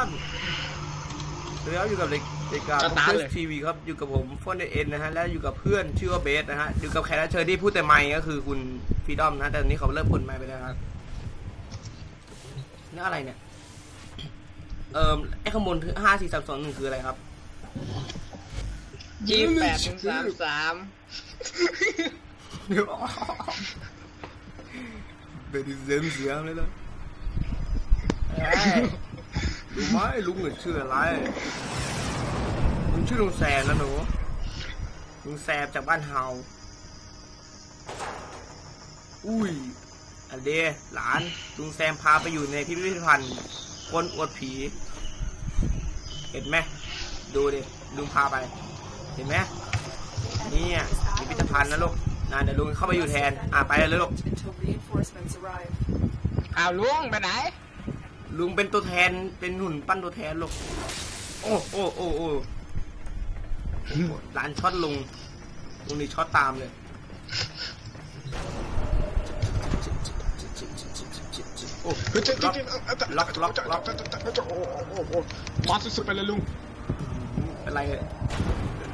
านแล้วอยู่กับเด็กเด็กกาสตาร์ทเลยทีวีครับอยู่กับผมฟอนเดเอ็นนะฮะและอยู่กับเพื่อนชื่อว่าเบสนะฮะอยู่กับแขกรับเชิญที่พูดแต่ไม่ก็คือคุณฟรีดอมนะแต่ตอนนี้เขาเริ่มพ่นไม้ไปแล้วครับนี่อะไรเนี่ยเอ่อไอ้ข้างบนห้าสี่สามสองหนึ่งคืออะไรครับยี่แปดถึงสามสามเป็นเสียงเสียงเลยนะ รู้ไหมลุงเนี่ยชื่ออะไรลุงชื่อลุงแซมนะหนูลุงแซมจากบ้านเฮาอุ้ยอันเดหลานลุงแซมพาไปอยู่ในพิพิธภัณฑ์คนอวดผี เห็นไหมดูดิลุงพาไป เห็นไหมเนี่ยพิพิธภัณฑ์นะลูกนะเดี๋ยวลุงเข้าไปอยู่แทน อะไปเลยลูก until reinforcements arrive. อ้าวลุงไปไหน ลุงเป็นตัวแทนเป็นหุ่นปั้นตัวแทนลูกโอ้โอ้โอ้โอ้หลานช็อตลุงลุงนี่ช็อตตามเลยโอ้เฮ้ยจะล็อกล็ล็ออกกล็อกล็อกโอ้โหมาสุดๆไปเลยลุงเป็นไรเลย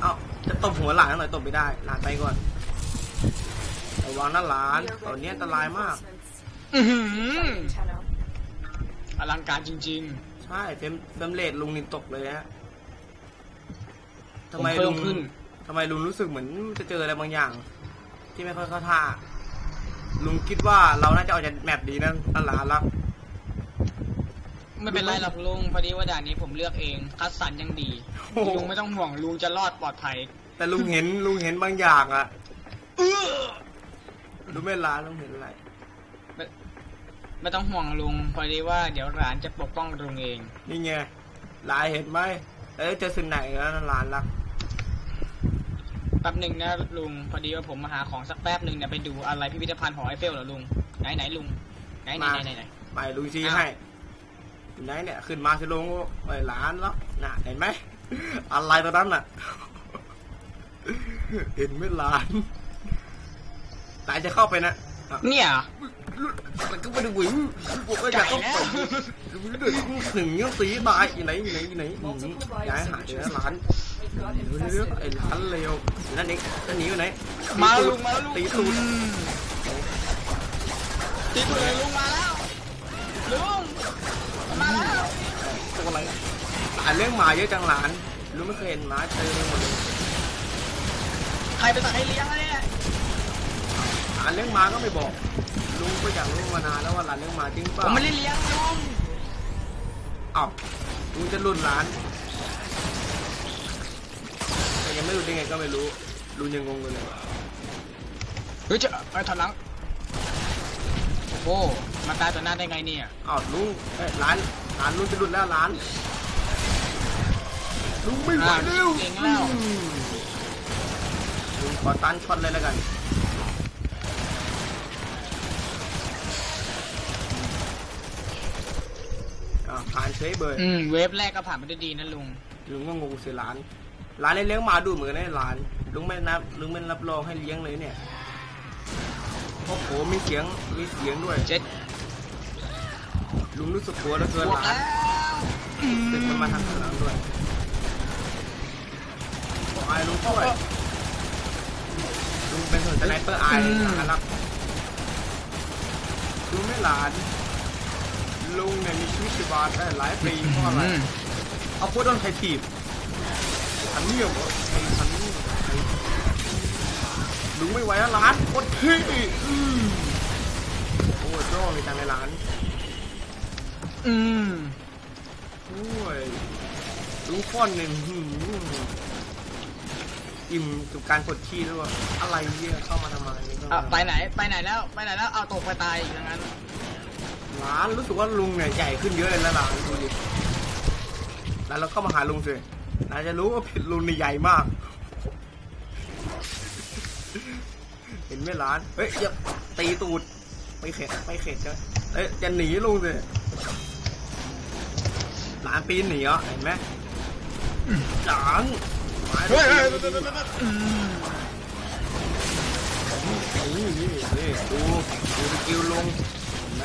เอ้าจะตบหัวหลานหน่อยตบไม่ได้หลานไปก่อนระวังนะหลาน We are ตอนนี้ ready อันตรายมาก reinforcements. อื้อหือ Tenno. อลังการจริง ใช่เฟมเฟมเลดลุงนี่ตกเลยฮะๆทำไมผเพิ่ลุมงขึ้น ทำไมลุงรู้สึกเหมือนจะเจออะไรบางอย่าง ที่ไม่ค่อยเข้าท่า ลุงคิดว่าเราน่าจะออกจากแมปดีนั่นนั่นหลานแล้วไม่เป็นไรหรอกลุงพอดีว่าด่านนี้ผมเลือกเอง คัดสรรยังดี โอ้โห ลุงไม่ต้องห่วงลุงจะรอดปลอดภัย แต่ลุงเห็นลุงเห็นบางอย่างอะรู้ไหมหลานลุงเห็นอะไร ไม่ต้องห่วงลุงพอดีว่าเดี๋ยวหลานจะปกป้องลุงเอง นี่ไงหลานเห็นไหมเอ้ยเจอสิ่งไหนแล้วนั่นหลานรักแป๊บหนึ่งนะลุงพอดีว่าผมมาหาของสักแป๊บหนึ่งเนี่ยไปดูอะไรพิพิธภัณฑ์หอไอเฟลเหรอลุงไหนไหนลุงไหนไหนไหนไหนไหนไปลุงชี้อ้าวให้อยู่ไหนเนี่ยขึ้นมาสิลุงไอ้ยหลานแล้วน่ะเห็นไหมอะไรตอนนั้นน่ะเห็นไหมหลานหลานจะเข้าไปนะอะเนี่ย มันก็ไม่ได้วิงบอกว่าอยากต้องไปหนึ่งยังสีตายอยู่ไหนอยู่ไหนอยู่ไหนย้ายหาเจอหลาน We've got เดี๋ยวเดี๋ยว infested. ไอ้หลานเร็วนั่นเองนั่นหนีไปไหนมาลุงมาลุงตีตูดตีตูดเลยลุงมาแล้วลุงมาแล้วตัวอะไรหลานเลี้ยงหมาเยอะจังหลานรู้ไม่เคยเห็นหมาเจอหมดเลยใครไปสั่งให้เลี้ยงอะเนี่ยหลานเลี้ยงหมาก็ไม่บอก ลุงก็อยากรู้มานานแล้วว่าหลานเลี้ยงหมาจริงเปผล่ามไม่ได้เลี้ยงลุงอ้าวลุงจะรุ่นหลานแต่ยังไม่รู้ได้ไงก็ไม่รู้ลุงยังงงอยู่เลยเฮ้ยจะไปถอยหลังโอ้โหมาตายต่อหน้าได้ไงเนี่ยอ้าวลุงเอ้ยหลานหลานลุงจะรุ่นแล้วหลานลุงไม่ไหวอ่าแล้วเก่งแล้ว อืมลุงขอตันช็อตเลยแล้วกัน ผ่านเฉยเบยอืมเวฟแรกก็ผ่านไปด้วยดีนะลุงลุงก็งงเสียหลานหลานเลี้ยงหมาดูเหมือนกันนะหลาน ลุงไม่นับลุงไม่รับรองให้เลี้ยงเลยเนี่ยโอ้โหมีเสียงมีเสียงด้วยเจ็ดลุงรู้สึกกลัวแล้วเกินบวหกลานแล้วดึกมันมาทางข้างหลังด้วยบอกไอ้ลุงช่วยลุงเป็นส่วนสไนเปอร์ไอ้นะครับลุงไม่หลาน ลุงเนี่ยมีชีวิตชีวาได้หลายปีเพราะอะไรอืมเอาพูดโดนใครถีบทันเนี่ยเหรอไอ้ทันเนี่ยไอ้ลุงไม่ไหวแล้วร้านโคตรที่อืมโอ้ยโจ้มีตังค์ในร้าน อืมโอ้ยลุงฟ้อนเนี่ยหืมอิ่มกับการกดขี้ด้วยว่าอะไรเนี่ยเข้ามาทำไมก็อะไปไหน ไปไหนแล้ว ไปไหนแล้ว เอาตกไปตายอีกอย่างนั้น ร้านรู้สึกว่าลุงเนี่ยใหญ่ขึ้นเยอะเลยนะร้านดูดิแล้วเราเข้ามาหาลุงสินาจะรู้ว่าผิดลุงนี่ใหญ่มาก เห็นไหมร้านเฮ้ยอย่าตีตูดไม่เข็ดไม่เข็ดจ้ะเอ้ยจะหนีลุงสิร้านปีนหนีเหรอเห็นไหมจังมาเฮ้ยดิเฮ้ยเฮ้ยเฮ้ยเฮ้ยเฮ้ยอืมนี่นี่นี่ดูดูสกิลลงเห็นไหม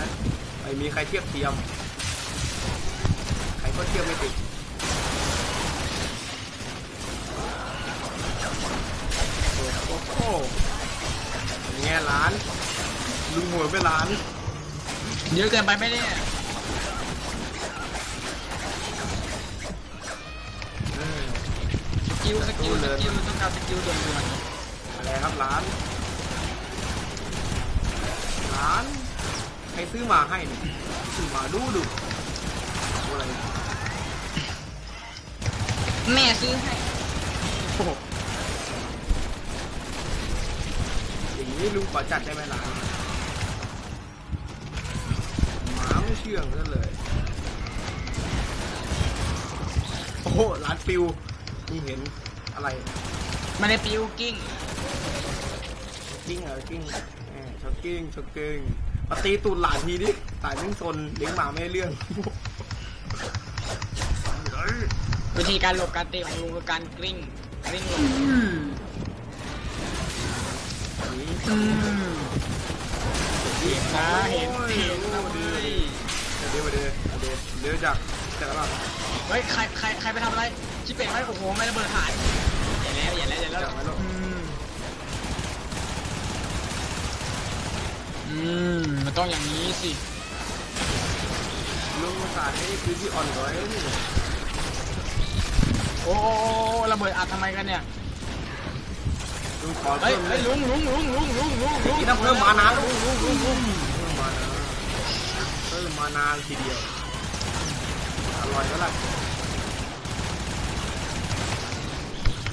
ไม่มีใครเทียบเทียม ใครก็เทียบไม่สิโอ้โหเป็นไงหลาน ลุงหัวไปหลาน เยอะเกินไปไหมเนี่ยเออสกิลสกิลสกิลต้องการสกิลด่วนอะไรครับหลานหลานใค รซื้อมาให้เนี่ยซื้อมาดูดูดูอะไรๆแม่ซื้อให้โอ้โหอย่างนี้ลุงขอจัดได้ไหมหลานหมาไม่เชื่องซะเลย โอ้โหหลานปิวนี่เห็นอะไรไม่ได้ปิวกิ้งกิ้งเหรอกิ้งแหมช็อกกิ้งช็อกกิ้งมา ตีตูดหลานทีดิหลานยิ่งซนเลี้ยงหมาไม่ได้เรื่อง วิธีการหลบการเตะของลุงคือการกลิ้งกลิ้งลงนี่อืมเห็นนะเห็นเห็นนะเว้ยเดี๋ยวเดี๋ยวเดี๋ยวเดี๋ยวจากจากอะไรเฮ้ยใครใครใครไปทำอะไรชิปเป็ดไว้โอ้โหไม่ระเบิดฐานอย่าแล้วอย่าแล้วอย่าแล้วจากไหนลูกอืมอื มมันต้องอย่างนี้สิลุงภาษาให้คือที่อ่อนกว่าไอ้นี่โอ้โอ้โอ้โอ้ระเบิดอัดทำไมกันเนี่ยลุงขอเฮ้ยเพิ่มเลเฮ้ยยลุงลุงลุงลุงลุงลุงลุงนี่ต้องเพิ่มมานาลุงลุงลุงลุงเพิ่มมานาเพิ่มมานาทีเดียวอร่อยแล้วล่ะ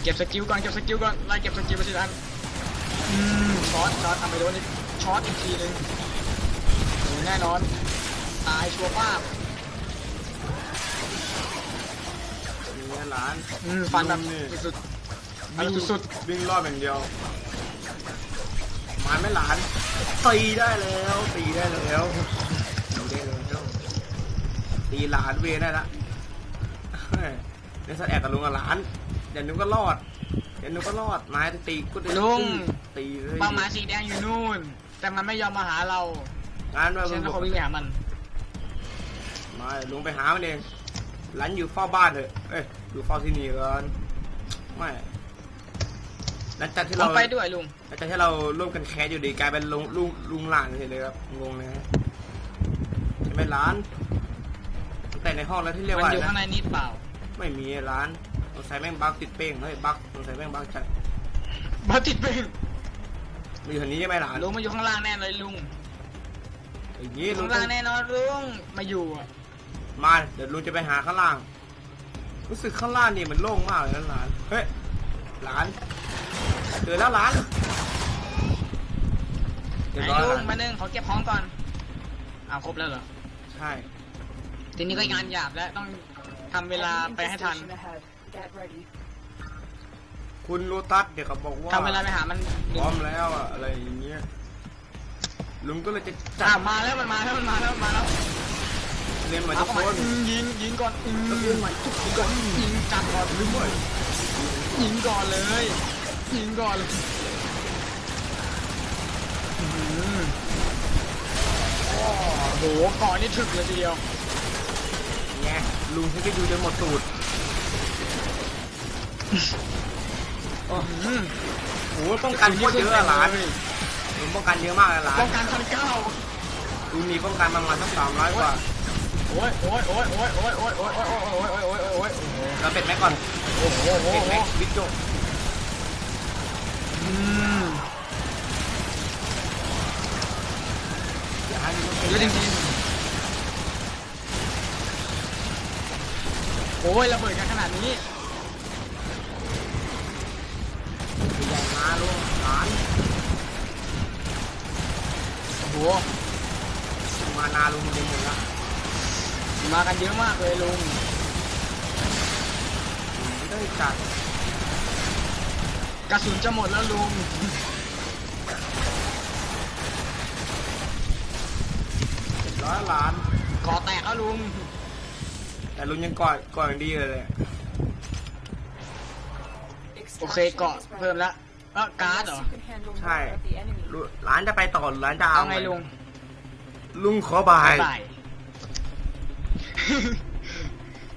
เก็บสกิลก่อนเก็บสกิลก่อนไล่เก็บสกิลไปทีละอันอืมช็อตช็อตทำไปโดนอีกช็อตอีกทีหนึงโอ้ แน่นอน ตายชัวร์ป้าบนี่หลานอืมฟันแบบนี่สุดๆฟันแบบสุดวิ่งรอบอย่างเดียวมาไม่หลานตีได้แล้วตีได้แล้วตีได้แล้วตีหลานเวรได้ละเฮ้ยเนี่ยถ้าแอบกับลุงกับหลานเดี๋ยวนุก็รอดเดี๋ยวนุก็รอดไม้ตีก็ตีๆลุงตีเลยเป้าหมายสีแดงอยู่นู่น แต่มันไม่ยอมมาหาเรา งานมาฉันต้องขอวิ่งไปหามัน มาลุงไปหามันเองหลานอยู่เฝ้าบ้านเถอะเอ้ยอยู่เฝ้าที่นี่ก่อนไม่หลังจากที่ผเรามไปด้วยลุง หลังจากที่เราร่วมกันแคสอยู่ดีกลายเป็นลุงลุงลุงหลานเฉยเลยครับงงนะฮะใช่ไหมร้านตั้งแต่ในห้องแล้วที่เรียกมันว่าอยู่อะไรข้างนะในนิดเปล่า ไม่มีร้านสงสัยแม่งบักติดเป้งเฮ้ยบักสงสัยแม่งบักจัดมาติดเป็นมันอยู่แถวนี้ใช่ไหมหลาน ลุงมาอยู่ข้างล่างแน่เลยลุง อย่างนี้ลุข้างงต้ล่าองงแน่นอนลุงมาอยู่อะมาเดี๋ยวลุงจะไปหาข้างล่าง รู้สึกข้างล่างนี่มันโล่งมากเลยนะหลานเฮ้ยหลานเจอแล้วหลานเรียบไหนร้อยลุหงลานมาหนึ่งขอเก็บของก่อนอ้าวครบแล้วเหรอใช่ทีนี้ก็งานหยาบแล้วต้องทำเวลาไปให้ทัน Infestation ahead. Get ready. คุณโลตัสเดี๋ยวเขาบอกว่าทำเวลาไปหามันพร้อมแล้วอะอะไรอย่างเงี้ย ลุงก็เลยจะจัอ่าดมาแล้วมันมาแล้วมันมาแล้วมันมาแล้วเรียนใหม่เอาทุกเข้าคมานอืมยิงยิงก่อนอืมเรียนใหม่ทุกคนยิงจัดก่อนลืมไว้ยิงก่อนเลยยิงก่อนเลยอื้อหือโอ้โหก่อนนี่ถึกเลยทีเดียว ไงลุงให้ไปดูจนหมดสูตรอื้อหือโอ้โหป้องกันโคตรเยอะอะหลาน ลุงป้องกันเยอะมากเลยหลานป้องกันพันเก้าลุงมีป้องกันประมาณสักสามร้อยกว่าโอ้ยโอ้ยโอ้ยโอ้ยโอ้ยโอ้ยโอ้ยโอ้ยโอ้ยโอ้ยโอ้ยโอ้ยโอ้ยโอ้ยเราเป็ดแม็กก่อนโอ้โหโอ้โหเป็ดแม็กบิ๊กโจอืมอย่าให้ลุงเยอะจริงๆโอ้ยระเบิดกันขนาดนี้ ใหญ่มาลุงหลาน โอ้โหมานาลุงเต็มหมดแล้วมากันเยอะมากเลยลุงไม่ได้จัดกระสุนจะหมดแล้วลุงเจ็ดร้อยล้านก่อแตกแล้วลุง แต่ลุงยังก่อนก่อนอย่างดีเลยแหละโอเคเกาะเพิ่มแล้ว เออการ์ดเหรอ Unless you can handle more of the enemy. ลุร้านจะไปต่อหรือร้านจะเอาเอาไงลุงลุงขอบาย บ่าย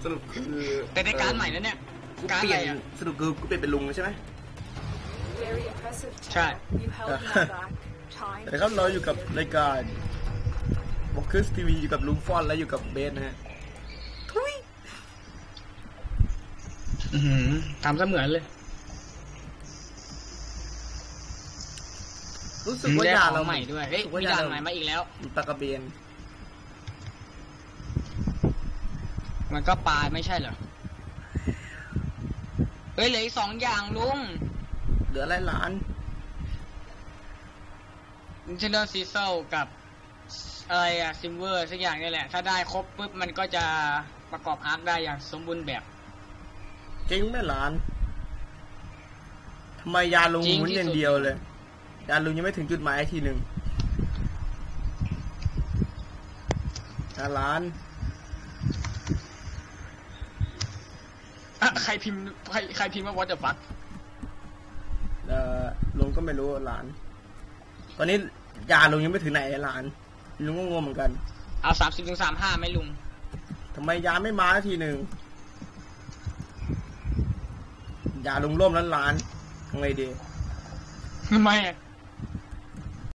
สรุปคือแต่ได้การดใหม่แล้วเนี่ย กูการดเปอะลี่ไรยนอะสรุปคือกูเปลี่ยนเป็นลุงใช่ไหม Very impressive. Chat. Tara. You held my back. Time. แต่ครับเราอยู่กับรายการบอกคริสทีวีอยู่กับลุงฟอนและอยู่กับเบสนะฮะทุยอื้อหือทำเสมือนเลย รู้สึกว่าได้ยาขเราองใหม่ด้วยเฮ้ยรู้สึกว่ามียาด่านเราใหม่มาอีกแล้วมีปลากระเบนมันก็ปลาไม่ใช่เหรอเฮ้ยเหลืออีกสองอย่างลุงเหลืออะไรล้านอินเทอร์ซีเซลกับอะไรอะซิมเวอร์สักอย่างนี่แหละ ถ้าได้ครบปุ๊บมันก็จะประกอบอาร์คได้อย่างสมบูรณ์แบบเก่งแม่ล้านทำไมยาลุงจริงหมุนที่อย่างสุดเดียวเลย ยาลุงยังไม่ถึงจุดหมายทีหนึ่งยาล้านอะใครพิมพ์ใครใครพิมพ์ว่า what the fuck เอ่อลุงก็ไม่รู้หลาน ตอนนี้ยาลุงยังไม่ถึงไหนเลยหลานลุงก็งงเหมือนกัน เอาสามสิบถึงสามห้าไหมลุงทำไมยาไม่มาสักทีหนึ่งยาลุงร่มแล้วหลานทำไงดีทำไมอะ